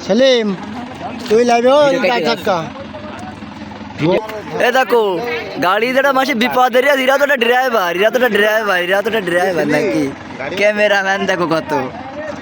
সেলিম তুই লাইবে চার চাক্কা এ দেখো গাড়ি যেটা মাসে বিপদের এরা তো ড্রাইভার এরা তো ড্রাইভার এরা তো ড্রাইভার নাকি? ক্যামেরাম্যান দেখো কত।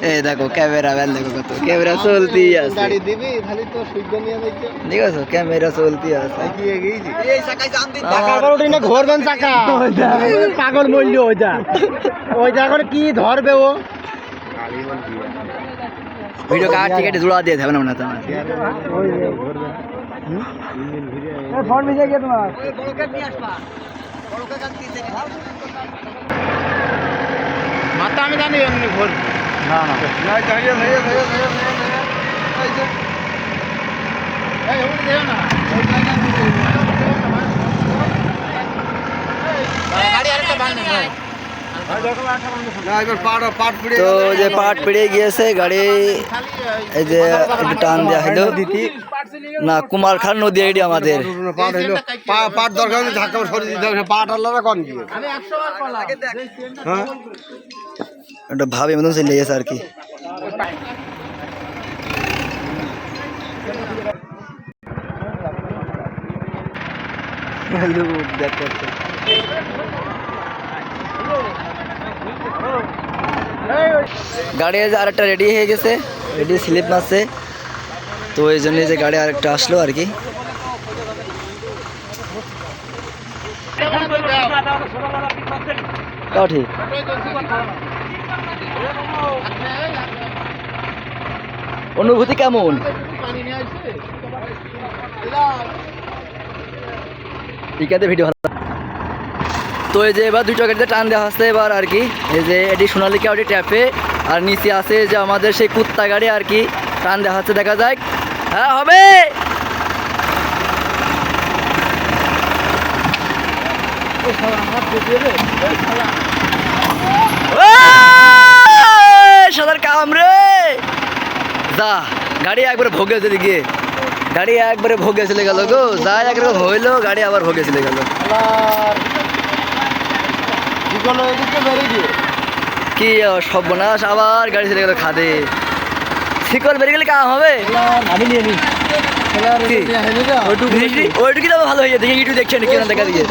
এ দেখো ক্যামেরা ক্যামেরাম্যান দেখো কত। ক্যামেরা চলতি আছে। গাড়ি দিবি খালি তো নিয়ে দেখছে ঠিক আছে ক্যামেরা চলতি আছে। চাকা করে উঠি না ঘরবেন চাকা পাগল মূল্য ওইটা। ওইটা করে কি ধরবে ও? ভিডিও কার টিকেটে জোড়া দিয়ে দেবে না মনে হয় ফোন ভিজে গিয়ে তোমার। মাথা আমি জানি এমনি ঘর না না। তো যে পাট পেড়ে গিয়েছে গাড়ি এই যে একটু টান দেওয়া হলো না কুমারখাল নদী এটি আমাদের। পাট দরকার ধাক্কা সরিয়ে দিতে হবে পাট কন হ্যাঁ একটা ভাবে মতন চলে গেছে আর কি গাড়ি এই যে আরেকটা রেডি হয়ে গেছে রেডি স্লিপ মারছে তো এই জন্য যে গাড়ি আরেকটা আসলো আর কি তাও ঠিক অনুভূতি কেমন? ঠিক আছে ভিডিও ভালো। তো এই যে এবার দুটো গাড়িতে টান দেওয়া হচ্ছে এবার আর কি। এই যে এটি সোনালিকা ওটি ট্যাপে আর নিচে আছে যে আমাদের সেই কুত্তা গাড়ি আর কি। টান দেওয়া হচ্ছে দেখা যাক। হ্যাঁ হবে! ওই, শালার কাম রে যা গাড়ি একবারে ভোগে চলে গিয়ে। গাড়ি একবারে ভোগে চলে গেল গো। যা একরকম হইল, গাড়ি আবার ভোগে চলে গেল। কি সর্বনাশ, আবার গাড়ি চলে গেল খাদে। শিকল বেরিয়ে গেলে কাম হবে? আমি নিয়ে? ওইটুকু ওইটুকু তো ভালো হয়ে যায় দেখি ইউটিউব দেখছেন কেন দেখা। দিয়ে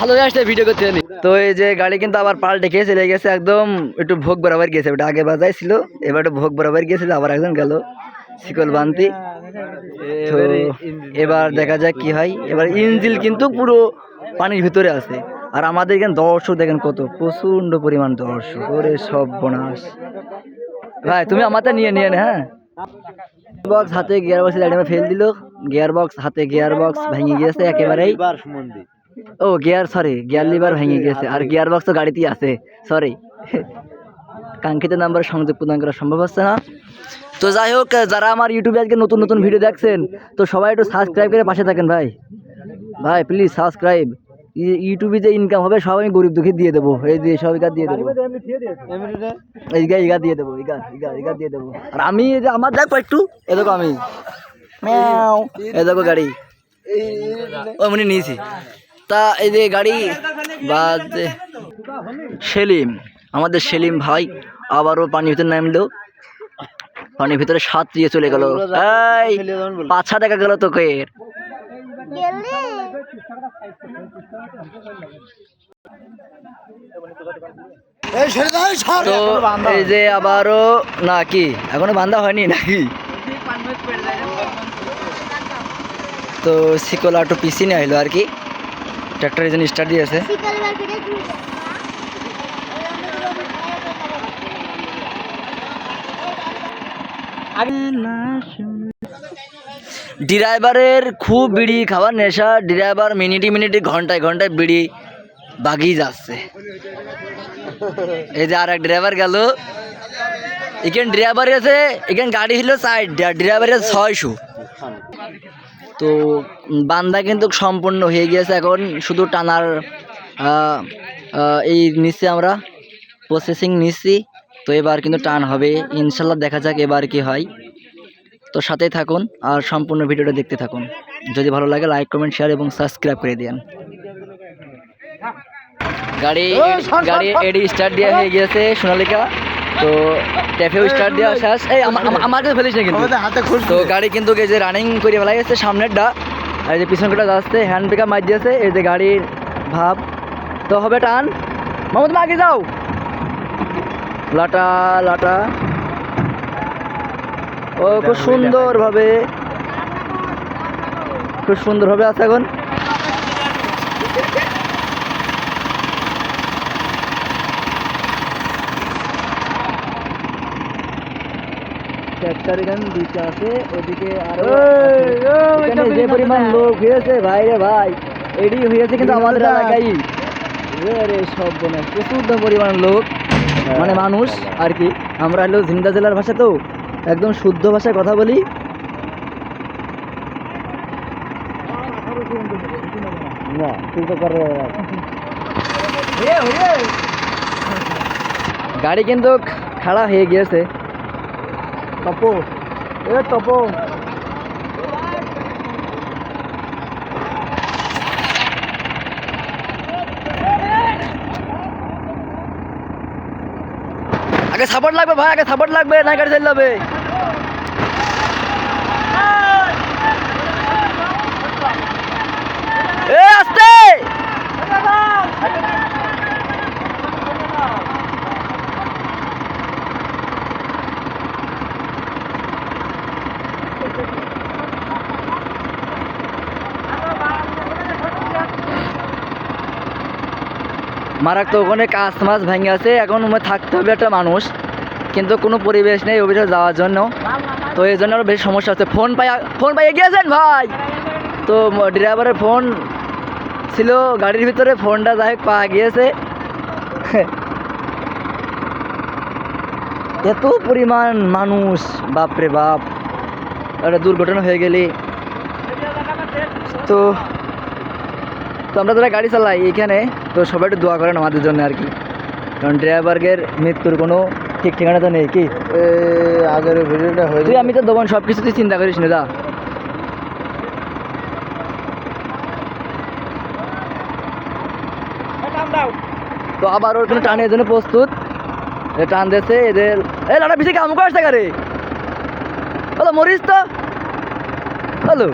ভালো হয়ে আসছে ভিডিও করতে জানি। তো এই যে গাড়ি কিন্তু আবার পাল্টে খেয়ে চলে গেছে একদম একটু ভোগ বরাবর গেছে। ওটা আগে বাজাই ছিল এবার একটু ভোগ বরাবর গেছিল আবার একজন গেল শিকল বান্তি। তো এবার দেখা যাক কি হয়। এবার ইঞ্জিল কিন্তু পুরো পানির ভিতরে আছে। আর আমাদের এখানে দর্শক দেখেন কত প্রচণ্ড পরিমাণ দর্শক। ওরে সব বনাস ভাই তুমি আমারটা নিয়ে নিয়ে হ্যাঁ? বক্স হাতে গিয়ার বক্স গাড়ি ফেল দিল। গিয়ার বক্স হাতে গিয়ার বক্স ভেঙে গিয়েছে একেবারেই। ও গিয়ার সরি গিয়ার লিভার ভেঙে গিয়েছে। আর গিয়ার বক্স তো গাড়িতেই আছে সরি কাঙ্ক্ষিত নাম্বার সংযোগ প্রদান করা সম্ভব হচ্ছে না। তো যাই হোক যারা আমার ইউটিউবে আজকে নতুন নতুন ভিডিও দেখছেন তো সবাই একটু সাবস্ক্রাইব করে পাশে থাকেন ভাই। ভাই প্লিজ সাবস্ক্রাইব ইউটিউবে যে ইনকাম হবে সব আমি গরিব দুঃখী দিয়ে দেবো। এই দিয়ে সব ইগা দিয়ে দেবো। ইগা ইগা দিয়ে দেবো ইগা ইগা ইগা দিয়ে দেবো। আর আমি এই যে আমার দেখো একটু এ দেখো আমি। এ দেখো গাড়ি। ও মনে নিয়েছি। তা এই যে গাড়ি বা সেলিম আমাদের সেলিম ভাই আবারও পানির ভিতরে নামলো। পানির ভিতরে সাত দিয়ে চলে গেল। পাছা দেখা গেল তোকে। ছাড়। তো এই যে আবারও না কি এখনও বান্ধা হয়নি নাকি? তো শিকল আটো পিসি নিয়ে আইলো আর কি। ট্র্যাক্টর এই জন্য স্টার্ট দিয়েছে ড্রাইভারের খুব বিড়ি খাওয়ার নেশা, ড্রাইভার মিনিটে মিনিটে, ঘন্টায় ঘন্টায় বিড়ি বাগিয়ে যাচ্ছে। এই যে আর এক ড্রাইভার গেল। এখানে ড্রাইভার আছে, এখানে গাড়ি হলো সাইড ড্রাইভার আছে ছয়শো। তো বান্দা কিন্তু সম্পূর্ণ হয়ে গিয়েছে এখন, শুধু টানার এই নিচ্ছি আমরা প্রসেসিং নিচ্ছি। তো এবার কিন্তু টান হবে। ইনশাল্লাহ দেখা যাক এবার কি হয়। তো সাথেই থাকুন আর সম্পূর্ণ ভিডিওটা দেখতে থাকুন। যদি ভালো লাগে লাইক কমেন্ট শেয়ার এবং সাবস্ক্রাইব করে দিন গাড়ি গাড়ি এডি স্টার্ট দেওয়া হয়ে গিয়েছে সোনালিকা। তো ট্যাফেও স্টার্ট দেওয়া শেষ। এই আমা- আমা- আমার কাছে ফেলিস না কিন্তু। তো গাড়ি কিন্তু এই যে রানিং করে ফেলা গেছে সামনেরটা। আর এই যে পিছনটা যাচ্ছে হ্যান্ড ব্রেকার মার দিয়েছে। এই যে গাড়ির ভাব। তো হবে টান। মামা তুমি আগে যাও। লাটা লাটা। ও খুব সুন্দরভাবে খুব সুন্দরভাবে আছে এখন। ট্র্যাক্টর এখানে দিতে আছে ওদিকে আরও এখানে যে পরিমাণ লোক হয়েছে ভাই রে ভাই এডি হয়েছে কিন্তু আমাদের এলাকায়। রে সব বোনে প্রচুর পরিমাণ লোক। মানে মানুষ আর কি। আমরা হলো ঝিন্দা জেলার ভাষা তো একদম শুদ্ধ ভাষায় কথা বলি। না গাড়ি কিন্তু খাড়া হয়ে গিয়েছে। তপো। এ তপো। আগে সাপোর্ট লাগবে ভাই আগে সাপোর্ট লাগবে না গাড়ি চালিয়ে এ আস্তে তো ওখানে কাজ মাছ ভেঙে আছে। এখন ওখানে থাকতে হবে একটা মানুষ। কিন্তু কোনো পরিবেশ নেই অফিসে যাওয়ার জন্য। তো এই জন্য আরও বেশি সমস্যা হচ্ছে। ফোন পাই ফোন পাইয়ে গিয়েছেন ভাই? তো ড্রাইভারের ফোন ছিল, গাড়ির ভিতরে ফোনটা যাই পাওয়া গিয়েছে। এত পরিমাণ মানুষ, বাপরে বাপ। একটা দুর্ঘটনা হয়ে গেলে। তো তো আমরা যারা গাড়ি চালাই এখানে তো সবাই একটু দোয়া করেন আমাদের জন্য আর কি। কারণ ড্রাইভারের মৃত্যুর কোনো ঠিক ঠিকানা তো নেই কি? আগের ভিডিওটা হয়ে তুই আমি তো দোকান সব কিছু তুই চিন্তা করিস না দা তো আবার ওর কোনো টানের জন্য প্রস্তুত। টান দিয়েছে এদের এ লাটা পিছিয়ে কাম করছে গাড়ি হ্যালো মরিস তো? হ্যালো।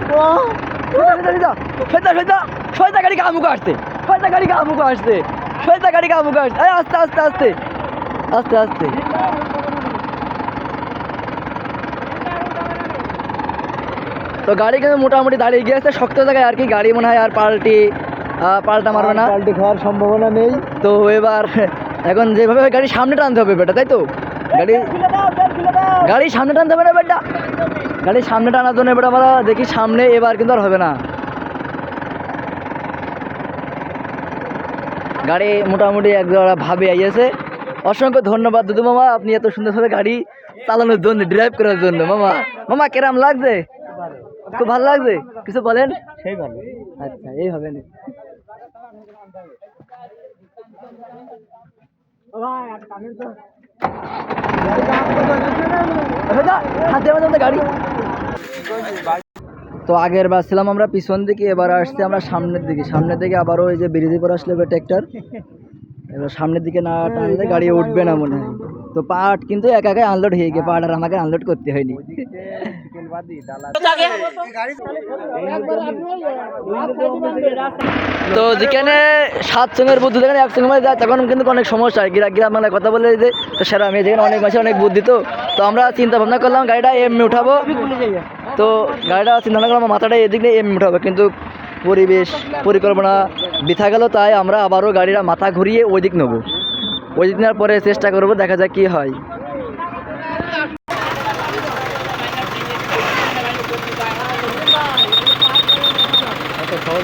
সৈতা সৈতা সৈতা গাড়ি কামুক আসছে? সৈতা গাড়ি কামুক আসছে গাড়ি কামুক আসছে আস্তে আস্তে আস্তে। আস্তে আস্তে। তো গাড়ি কিন্তু মোটামুটি দাঁড়িয়ে গিয়েছে শক্ত জায়গায় আর কি। গাড়ি মনে হয় আর পাল্টি পাল্টা মারবে না। পাল্টি খাওয়ার সম্ভাবনা নেই। তো এবার এখন যেভাবে গাড়ি সামনে টানতে হবে বেটা তাই তো? গাড়ি গাড়ি সামনে টানতে হবে না বেটা। গাড়ি সামনে টানার জন্য এবার আমরা দেখি সামনে এবার কিন্তু আর হবে না। গাড়ি মোটামুটি এক জোড়া ভাবে আইয়েছে। অসংখ্য ধন্যবাদ দুদু মামা আপনি এত সুন্দর সুন্দরভাবে গাড়ি চালানোর জন্য ড্রাইভ করার জন্য। মামা মামা কেরাম লাগছে? খুব ভালো লাগছে? কিছু বলেন? সেই ভালো। আচ্ছা এই হবে না। হাতে মাঝে গাড়ি। তো আগের বার ছিলাম আমরা পিছন দিকে, এবার আসছি আমরা সামনের দিকে। সামনের দিকে আবারও ওই যে ব্রিজে পর আসলে ট্র্যাক্টর এবার সামনের দিকে না টানলে গাড়ি উঠবে না মনে হয়। তো পাট কিন্তু একা একাই আনলোড হয়ে গিয়ে, পাট আর আমাকে আনলোড করতে হয়নি। তো যেখানে সাত সঙ্গের বুদ্ধি যেখানে এক সঙ্গে যায় তখন কিন্তু অনেক সমস্যা হয়। গ্রাম গ্রাম বাংলায় কথা বলে যে তো সেরা আমি যেখানে অনেক মাসে অনেক বুদ্ধি তো। তো আমরা চিন্তা ভাবনা করলাম গাড়িটা এমনি উঠাবো। তো গাড়িটা চিন্তা ভাবনা করলাম মাথাটা এদিক নিয়ে এমনি উঠাবো। কিন্তু পরিবেশ পরিকল্পনা বৃথা গেল তাই আমরা আবারও গাড়িটা মাথা ঘুরিয়ে ওই দিক নেব। ওই দিক নেওয়ার পরে চেষ্টা করব দেখা যাক কী হয়।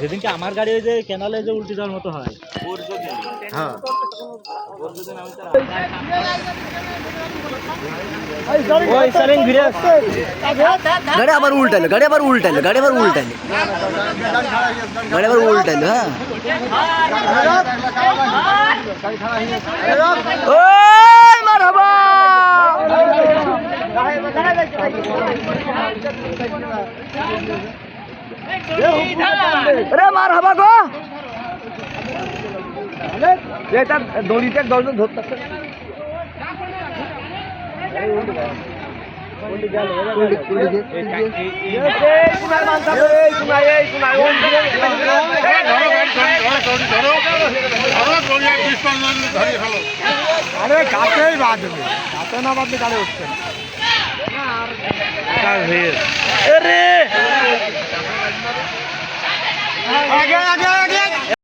যেদিনকে আমার গাড়ি ওই যে কেনালে যে উল্টে যাওয়ার মতো হয়। হ্যাঁ। গাড়ি আবার উল্টাইলো গাড়ি আবার উল্টাইলো গাড়ি আবার উল্টাইলো গাড়ি আবার উল্টাইলো হ্যাঁ ওই মারহাবা রে মারহাবা গো এটা দড়িতে দড়িতে ধরতে আরে গাছেই বাঁধবে গাছে না বাঁধলে গাড়ি উঠছে? আগে আগে আগে।